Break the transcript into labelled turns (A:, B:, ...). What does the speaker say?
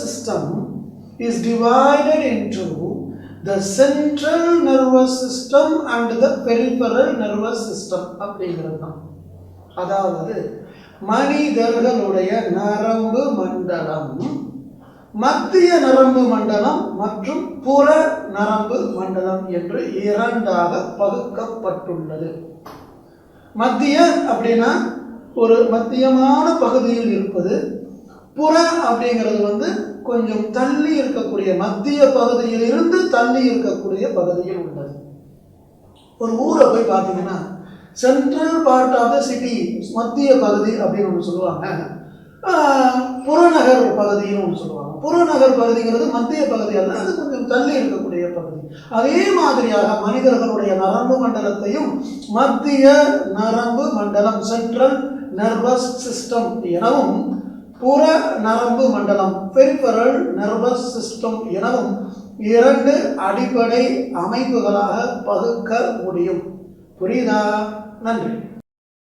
A: system is divided into the central nervous system and the peripheral nervous system அப்படிங்கிறது தான். அதாவது மனிதர்களுடைய நரம்பு மண்டலம் மத்திய நரம்பு மண்டலம் மற்றும் புற நரம்பு மண்டலம் என்று இரண்டாக பகுக்கப்பட்டுள்ளது. மத்திய அப்படின்னா ஒரு மத்தியமான பகுதியில் இருப்பது புற அப்படிங்கிறது வந்து கொஞ்சம் தள்ளி இருக்கக்கூடிய மத்திய பகுதியில் இருந்து தள்ளி இருக்கக்கூடிய பகுதியில் உள்ளது. ஒரு ஊரை போய் பார்த்தீங்கன்னா central part of the city மத்திய பகுதி அப்படின்னு ஒன்று சொல்லுவாங்க. புறநகர் பகுதின்னு ஒன்று சொல்லுவாங்க. புறநகர் பகுதிங்கிறது மத்திய பகுதி அல்ல அது கொஞ்சம் தள்ளி இருக்கக்கூடிய பகுதி. அதே மாதிரியாக மனிதர்களுடைய நரம்பு மண்டலத்தையும் மத்திய நரம்பு மண்டலம் சென்ட்ரல் நர்வஸ் சிஸ்டம் எனவும் புற நரம்பு மண்டலம் பெரிபரல் நர்வஸ் சிஸ்டம் எனவும் இரண்டு அடிப்படை அமைப்புகளாக பகுக்க முடியும். புரியுதா? நன்றி.